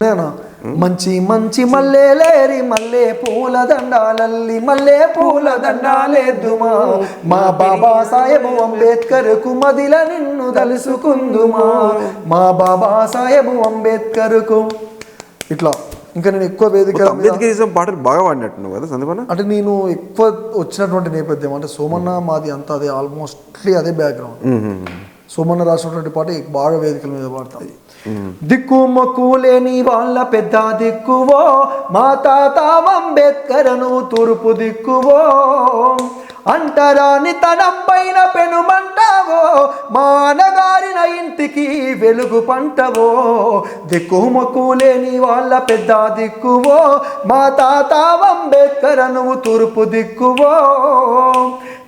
నేనా? మంచి మంచి మల్లెలేరి మల్లె పూల దండాలల్లి మల్లె పూల దండాలేద్దుమా? మా బాబా సాహెబు అంబేద్కర్కు మదిల నిన్ను తలుసుకుందుమా మా బాబా సాహెబు అంబేద్కర్కు ఇట్లా ఇంకా నేను ఎక్కువ వేదిక అంబేద్కరిజం పాటలు బాగా పాడినట్టున్నావు కదా సందీపన్న అంటే నేను ఎక్కువ వచ్చినటువంటి నేపథ్యం. అంటే సోమన్న మాది అంతా అదే ఆల్మోస్ట్లీ అదే బ్యాక్గ్రౌండ్ సోమన్న రాసినటువంటి పాట బాగా వేదికల మీద పాడతాయి దిక్కు మొక్కు లేని వాళ్ళ పెద్ద దిక్కువో మా తాత అంబేద్కర్ నువ్వు తూర్పు దిక్కువో అంటరాని తనం పైన పెనుమంటావో మా అనగారిన ఇంటికి వెలుగు పంటవో దిక్కు మొక్కు లేని వాళ్ళ పెద్ద దిక్కువో మా తాత అంబేద్కర్ నువ్వు తూర్పు దిక్కువో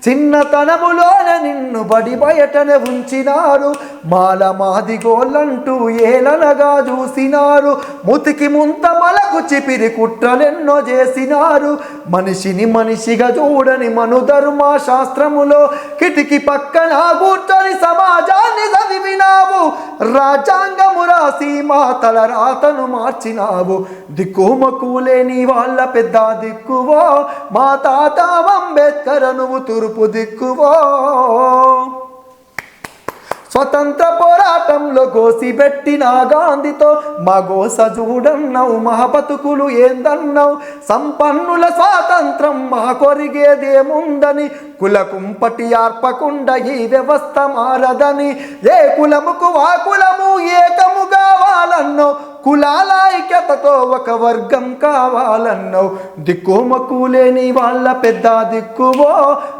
చిన్నతనములోన నిన్ను బడి బయటన ఉంచినారు. మాల మాది గోళ్ళంటూ ఏలనగా చూసినారు. ముతికి ముంత మలకు చిపిరి కుట్రలెన్నో చేసినారు. మనిషిని మనిషిగా చూడని మను ధర్మ శాస్త్రములో కిటికి పక్కన కూర్చొని సమాజాన్ని చదివినావు. రాజ్యాంగము రాసి తల రాతను మార్చినావు. దిక్కుమకులేని వాళ్ళ పెద్ద దిక్కువో మా తాత అంబేద్కర్ నువ్వు తూర్పు దిక్కువో. స్వతంత్ర పోరాటంలో గోసిబెట్టిన గాంధీతో మా గోస చూడన్నావు మా బతుకులు ఏందన్నావు. సంపన్నుల స్వాతంత్రం మా కొరిగేదేముందని కులకుంపటి ఆర్పకుండా ఈ వ్యవస్థ మారదని. ఏ కులముకు వా కులము ఏ కావాలన్నో కులాల ఐక్యతతో ఒక వర్గం కావాలన్నావు దిక్కుమకు లేని వాళ్ళ పెద్ద దిక్కువో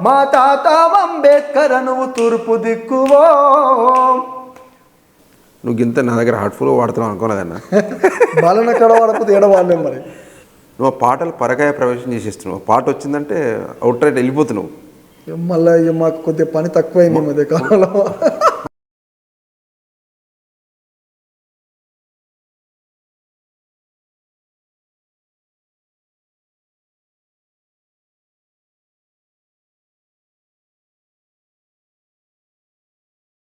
మా తాత అంబేద్కర్ నువ్వు తూర్పు దిక్కువో. నువ్వు ఇంత నా దగ్గర హార్ట్ఫుల్ వాడుతున్నావు అనుకోలేదన్న బాలన కడవాడకపోతే ఏడవాళ్ళేం మరి? నువ్వు ఆ పాటలు పరకాయ ప్రవేశం చేసేస్తున్నావు. పాట వచ్చిందంటే అవుట్ రైట్ వెళ్ళిపోతున్నావు మళ్ళీ మాకు కొద్దిగా పని తక్కువైంది మధ్య కాలంలో.